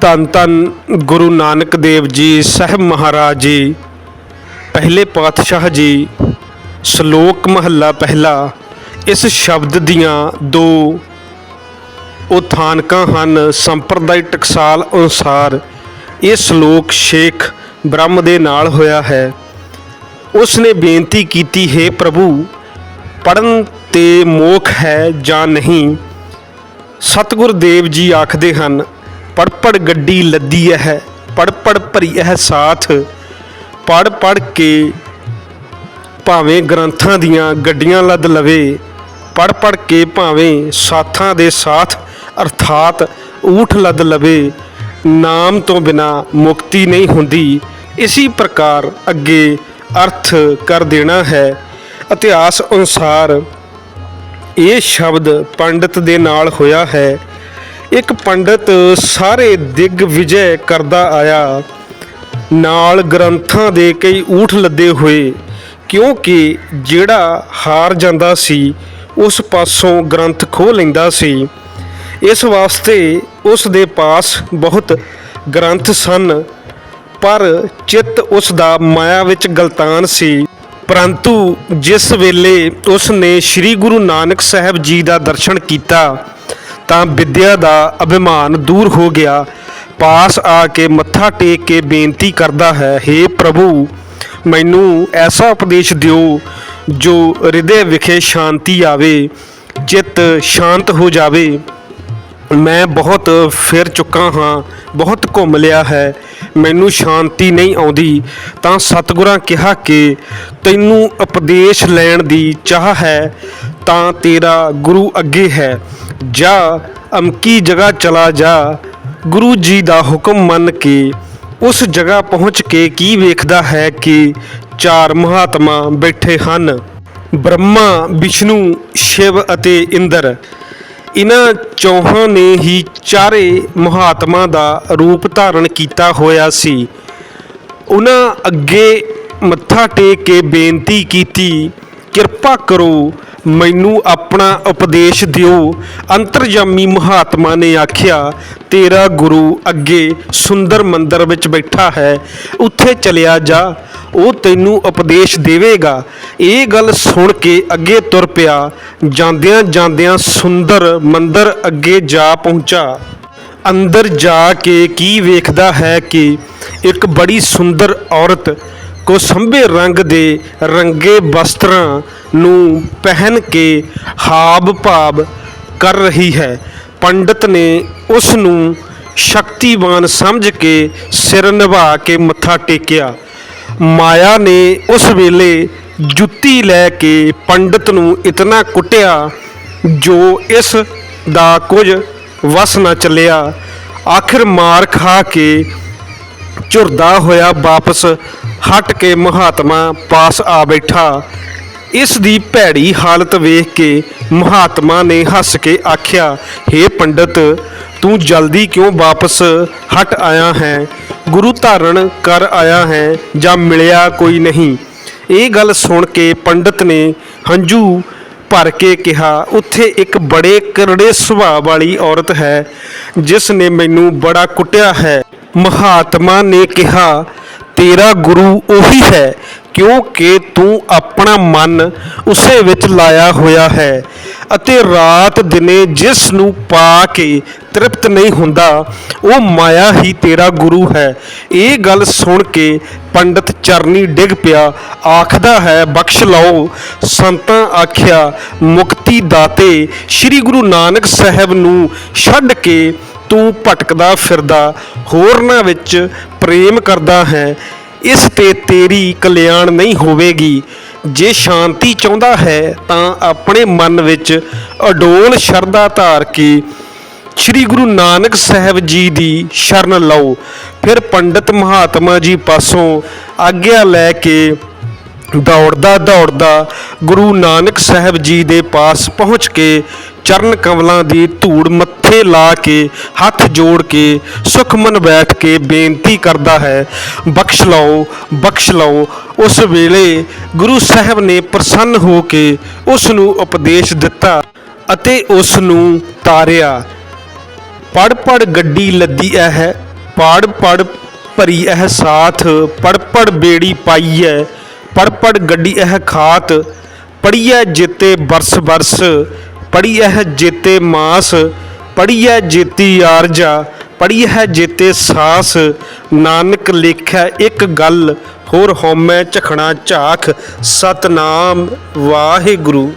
ਧੰਨ ਧੰਨ ਗੁਰੂ ਨਾਨਕ ਦੇਵ ਜੀ, ਸਾਹਿਬ ਮਹਾਰਾਜ ਜੀ, ਪਹਿਲੇ ਪਾਤਸ਼ਾਹ ਜੀ, ਸ਼ਲੋਕ ਮਹੱਲਾ ਪਹਿਲਾ, ਇਸ ਸ਼ਬਦ ਦੀਆਂ ਦੋ ਉਥਾਨਕਾਂ ਹਨ ਸੰਪਰਦਾਇ ਟਕਸਾਲ ਅਨੁਸਾਰ, ਇਹ ਸ਼ਲੋਕ ਸ਼ੇਖ ਬ੍ਰਹਮ ਦੇ ਨਾਲ ਹੋਇਆ ਹੈ। ਉਸ ਨੇ ਬੇਨਤੀ ਕੀਤੀ, ਹੈ ਪ੍ਰਭੂ ਪੜਨ ਤੇ ਮੋਖ ਹੈ ਜਾਂ ਨਹੀਂ? ਸਤਿਗੁਰ ਦੇਵ ਜੀ ਆਖਦੇ ਹਨ ਪੜ ਪੜ ਗੱਡੀ ਲੱਦੀ ਹੈ ਪੜ ਪੜ ਭਰੀ ਇਹ ਸਾਥ। ਪੜ ਪੜ ਕੇ ਭਾਵੇਂ ਗ੍ਰੰਥਾਂ ਦੀਆਂ ਗੱਡੀਆਂ ਲੱਦ ਲਵੇ ਪੜ ਪੜ ਕੇ ਭਾਵੇਂ ਸਾਥਾਂ ਦੇ ਸਾਥ ਅਰਥਾਤ ਊਠ ਲੱਦ ਲਵੇ, ਨਾਮ ਤੋਂ ਬਿਨਾ ਮੁਕਤੀ ਨਹੀਂ ਹੁੰਦੀ। ਇਸੇ ਪ੍ਰਕਾਰ ਅੱਗੇ ਅਰਥ ਕਰ ਦੇਣਾ ਹੈ। ਇਤਿਹਾਸ ਅਨੁਸਾਰ ਇਹ ਸ਼ਬਦ ਪੰਡਤ ਦੇ ਨਾਲ ਹੋਇਆ ਹੈ। ਇੱਕ ਪੰਡਤ ਸਾਰੇ ਦਿਗ ਵਿਜੈ ਕਰਦਾ ਆਇਆ। ਨਾਲ ਗ੍ਰੰਥਾਂ ਦੇ ਕਈ ਊਠ ਲੱਦੇ ਹੋਏ, ਕਿਉਂਕਿ ਜਿਹੜਾ ਹਾਰ ਜਾਂਦਾ ਸੀ, ਉਸ ਪਾਸੋਂ ਗ੍ਰੰਥ ਖੋਹ ਲੈਂਦਾ ਸੀ। ਇਸ ਵਾਸਤੇ ਉਸ ਦੇ ਪਾਸ ਬਹੁਤ ਗ੍ਰੰਥ ਸਨ, ਪਰ ਚਿੱਤ ਉਸ ਦਾ ਮਾਇਆ ਵਿੱਚ ਗਲਤਾਨ ਸੀ। ਪਰੰਤੂ ਜਿਸ ਵੇਲੇ ਉਸ ਨੇ ਸ੍ਰੀ ਗੁਰੂ ਨਾਨਕ ਸਾਹਿਬ ਜੀ ਦਾ ਦਰਸ਼ਨ ਕੀਤਾ ਤਾਂ ਵਿੱਦਿਆ ਦਾ ਅਭਿਮਾਨ ਦੂਰ ਹੋ ਗਿਆ। ਪਾਸ ਆ ਕੇ ਮੱਥਾ ਟੇਕ ਕੇ ਬੇਨਤੀ ਕਰਦਾ ਹੈ हे ਪ੍ਰਭੂ, ਮੈਨੂੰ ਐਸਾ ਉਪਦੇਸ਼ ਦਿਓ ਜੋ ਹਿਰਦੇ ਵਿਖੇ ਸ਼ਾਂਤੀ ਆਵੇ, ਚਿੱਤ ਸ਼ਾਂਤ ਹੋ ਜਾਵੇ। ਮੈਂ ਬਹੁਤ ਫਿਰ ਚੁੱਕਾ ਹਾਂ, ਬਹੁਤ ਘੁੰਮ ਲਿਆ ਹੈ, ਮੈਨੂੰ ਸ਼ਾਂਤੀ ਨਹੀਂ ਆਉਂਦੀ। ਤਾਂ ਸਤਿਗੁਰਾਂ ਕਿਹਾ ਕਿ ਤੈਨੂੰ ਉਪਦੇਸ਼ ਲੈਣ ਦੀ ਚਾਹ ਹੈ, ਤਾਂ ਤੇਰਾ ਗੁਰੂ ਅੱਗੇ ਹੈ। ਜਾ, ਅਮਕੀ ਜਗ੍ਹਾ ਚਲਾ ਜਾ, ਗੁਰੂ ਜੀ ਦਾ ਹੁਕਮ ਮੰਨ ਕੇ, ਉਸ ਜਗ੍ਹਾ ਪਹੁੰਚ ਕੇ ਕੀ ਵੇਖਦਾ ਹੈ ਕਿ ਚਾਰ ਮਹਾਤਮਾ ਬੈਠੇ ਹਨ। ਬ੍ਰਹਮਾ, ਵਿਸ਼ਨੂੰ, ਸ਼ਿਵ ਅਤੇ ਇੰਦਰ। ਇਹਨਾਂ ਚੌਹਾਂ ਨੇ ਹੀ ਚਾਰੇ ਮਹਾਤਮਾ ਦਾ ਰੂਪ ਧਾਰਨ ਕੀਤਾ ਹੋਇਆ ਸੀ। ਉਹਨਾਂ ਅੱਗੇ ਮੱਥਾ ਟੇਕ ਕੇ ਬੇਨਤੀ ਕੀਤੀ, ਕਿਰਪਾ ਕਰੋ ਮੈਨੂੰ ਆਪਣਾ ਉਪਦੇਸ਼ ਦਿਓ। ਅੰਤਰਜਾਮੀ ਮਹਾਤਮਾ ਨੇ ਆਖਿਆ, ਤੇਰਾ ਗੁਰੂ ਅੱਗੇ ਸੁੰਦਰ ਮੰਦਰ ਵਿੱਚ ਬੈਠਾ ਹੈ, ਉੱਥੇ ਚਲਿਆ ਜਾ। ਉਹ ਤੈਨੂੰ ਉਪਦੇਸ਼ ਦੇਵੇਗਾ। ਇਹ ਗੱਲ ਸੁਣ ਕੇ ਅੱਗੇ ਤੁਰ ਪਿਆ। ਜਾਂਦਿਆਂ ਜਾਂਦਿਆਂ ਸੁੰਦਰ ਮੰਦਰ ਅੱਗੇ ਜਾ ਪਹੁੰਚਾ। ਅੰਦਰ ਜਾ ਕੇ ਕੀ ਵੇਖਦਾ ਹੈ ਕਿ ਇੱਕ ਬੜੀ ਸੁੰਦਰ ਔਰਤ ਕੋਸੰਬੇ ਰੰਗ ਦੇ ਰੰਗੇ ਵਸਤਰਾਂ ਨੂੰ ਪਹਿਨ ਕੇ ਹਾਬ ਭਾਬ ਕਰ ਰਹੀ ਹੈ। ਪੰਡਤ ਨੇ ਉਸ ਨੂੰ ਸ਼ਕਤੀਵਾਨ ਸਮਝ ਕੇ ਸਿਰ ਨਿਭਾ ਕੇ ਮੱਥਾ ਟੇਕਿਆ। ਮਾਇਆ ਨੇ ਉਸ ਵੇਲੇ ਜੁੱਤੀ ਲੈ ਕੇ ਪੰਡਤ ਨੂੰ ਇਤਨਾ ਕੁੱਟਿਆ ਜੋ ਇਸ ਦਾ ਕੁਝ ਵਸ ਨਾ ਚੱਲਿਆ। ਆਖਿਰ ਮਾਰ ਖਾ ਕੇ ਝੁਰਦਾ ਹੋਇਆ ਵਾਪਸ ਹਟ ਕੇ ਮਹਾਤਮਾ ਪਾਸ ਆ ਬੈਠਾ। ਇਸ ਦੀ ਭੈੜੀ ਹਾਲਤ ਵੇਖ ਕੇ ਮਹਾਤਮਾ ਨੇ ਹੱਸ ਕੇ ਆਖਿਆ हे ਪੰਡਤ, ਤੂੰ ਜਲਦੀ ਕਿਉਂ ਵਾਪਸ ਹਟ ਆਇਆ ਹੈ? ਗੁਰੂ ਧਾਰਨ ਕਰ ਆਇਆ ਹੈ ਜਾਂ ਮਿਲਿਆ ਕੋਈ ਨਹੀਂ? ਇਹ ਗੱਲ ਸੁਣ ਕੇ ਪੰਡਤ ਨੇ ਹੰਝੂ ਭਰ ਕੇ ਕਿਹਾ, ਉੱਥੇ ਇੱਕ ਬੜੇ ਕਰੜੇ ਸੁਭਾਅ ਵਾਲੀ ਔਰਤ ਹੈ, ਜਿਸ ਨੇ ਮੈਨੂੰ ਬੜਾ ਕੁੱਟਿਆ ਹੈ। ਮਹਾਤਮਾ ਨੇ ਕਿਹਾ, ਤੇਰਾ ਗੁਰੂ ਉਹੀ ਹੈ ਕਿਉਂਕਿ ਤੂੰ ਆਪਣਾ ਮਨ ਉਸੇ ਵਿੱਚ ਲਾਇਆ ਹੋਇਆ ਹੈ ਅਤੇ ਰਾਤ ਦਿਨੇ ਜਿਸ ਨੂੰ ਪਾ ਕੇ ਤ੍ਰਿਪਤ ਨਹੀਂ ਹੁੰਦਾ, ਉਹ ਮਾਇਆ ਹੀ ਤੇਰਾ ਗੁਰੂ ਹੈ। ਇਹ ਗੱਲ ਸੁਣ ਕੇ ਪੰਡਤ ਚਰਨੀ ਡਿੱਗ ਪਿਆ, ਆਖਦਾ ਹੈ, ਬਖਸ਼ ਲਓ। ਸੰਤਾਂ ਆਖਿਆ, ਮੁਕਤੀ ਦਾਤੇ, ਸ੍ਰੀ ਗੁਰੂ ਨਾਨਕ ਸਾਹਿਬ ਨੂੰ ਛੱਡ ਕੇ ਤੂੰ ਭਟਕਦਾ ਫਿਰਦਾ, ਹੋਰਨਾਂ ਵਿੱਚ ਪ੍ਰੇਮ ਕਰਦਾ ਹੈ। ਇਸ ਤੇ ਤੇਰੀ ਕਲਿਆਣ ਨਹੀਂ ਹੋਵੇਗੀ। ਜੇ ਸ਼ਾਂਤੀ ਚਾਹੁੰਦਾ ਹੈ, ਤਾਂ ਆਪਣੇ ਮਨ ਵਿੱਚ ਅਡੋਲ ਸ਼ਰਧਾ ਧਾਰ ਕੇ ਸ੍ਰੀ ਗੁਰੂ ਨਾਨਕ ਸਾਹਿਬ ਜੀ ਦੀ ਸ਼ਰਨ ਲਓ। ਫਿਰ ਪੰਡਤ ਮਹਾਤਮਾ ਜੀ ਪਾਸੋਂ ਆਗਿਆ ਲੈ ਕੇ ਦੌੜਦਾ ਦੌੜਦਾ ਗੁਰੂ ਨਾਨਕ ਸਾਹਿਬ ਜੀ ਦੇ ਪਾਸ ਪਹੁੰਚ ਕੇ ਚਰਨ ਕਮਲਾਂ ਦੀ ਧੂੜ ਮੱਥੇ ਲਾ ਕੇ, ਹੱਥ ਜੋੜ ਕੇ, ਸੁਖਮਨ ਬੈਠ ਕੇ ਬੇਨਤੀ ਕਰਦਾ ਹੈ, ਬਖਸ਼ ਲਓ ਬਖਸ਼ ਲਓ। ਉਸ ਵੇਲੇ ਗੁਰੂ ਸਾਹਿਬ ਨੇ ਪ੍ਰਸੰਨ ਹੋ ਕੇ ਉਸ ਨੂੰ ਉਪਦੇਸ਼ ਦਿੱਤਾ ਅਤੇ ਉਸ ਨੂੰ ਤਾਰਿਆ। ਪੜ ਪੜ ਗੱਡੀ ਲੱਦੀ ਐ ਹੈ ਪਾੜ ਪੜ ਭਰੀ ਇਹ ਸਾਥ ਪੜ ਪੜ ਬੇੜੀ ਪਾਈ ਪਾਈਐ ਪੜ ਪੜ ਗੱਡੀ ਇਹ ਖਾਤ ਪੜੀਐ ਜੇਤੇ ਬਰਸ ਬਰਸ ਪੜੀਐ ਜੇਤੇ ਮਾਸ ਪੜੀਐ ਜੇਤੀ ਆਰਜਾ ਪੜੀਐ ਜੇਤੇ ਸਾਸ। ਨਾਨਕ ਲੇਖੈ ਇੱਕ ਗੱਲ, ਹੋਰ ਹਉਮੈ ਝਖਣਾ ਝਾਖ। ਸਤਨਾਮ ਵਾਹਿਗੁਰੂ।